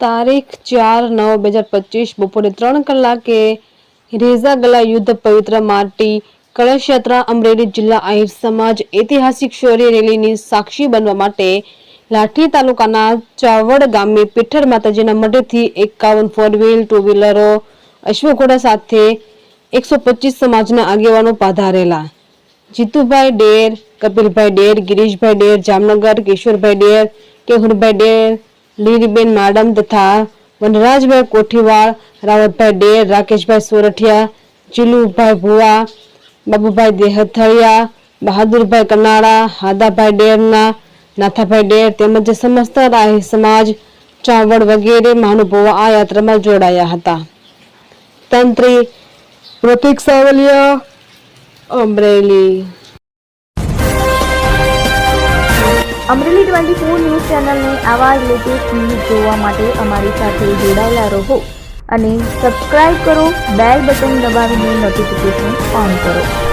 તારીખ ચાર નવ બે હજાર પચીસ બપોરે ત્રણ કલાકે રેઝા ગલા યુદ્ધ પવિત્ર માટી કળશ યાત્રા અમરેલી જિલ્લા આહિર સમાજ ઐતિહાસિક શૌર્ય રેલીની સાક્ષી બનવા માટે લાઠી તાલુકાના ચાવડ ગામે પીઠર માતાજીના મઢેથી એકાવન ફોર વ્હીલ ટુ વ્હીલરો અશ્વઘોડા સાથે એકસો પચીસ સમાજના આગેવાનો પાધારેલા. જીતુભાઈ ડેર, કપિલભાઈ ડેર, ગિરીશભાઈ ડેર, જામનગર, કિશોરભાઈ ડેર, કેહુરભાઈ ડેર લીલીબેન માડમ તથા વનરાજભાઈ કોઠીવાળ, રાવતભાઈ ડેર, રાકેશભાઈ સોરઠિયા, ચીલુભાઈ ભુવા, બાબુભાઈ દેહથળિયા, બહાદુરભાઈ કનાળા, હાદાભાઈ ડેરના, નાથાભાઈ ડેર તેમજ સમસ્ત રાહી સમાજ, ચાવડ વગેરે મહાનુભાવો આ યાત્રામાં જોડાયા હતા. તંત્રી Pratik Savaliya, Amreli. Amreli twenty four news ચેનલને આવા લેટેસ્ટ ન્યૂઝ જોવા માટે અમારી સાથે જોડાયેલા રહો અને સબસ્ક્રાઇબ કરો, બેલ બટન દબાવીને નોટિફિકેશન ઓન કરો.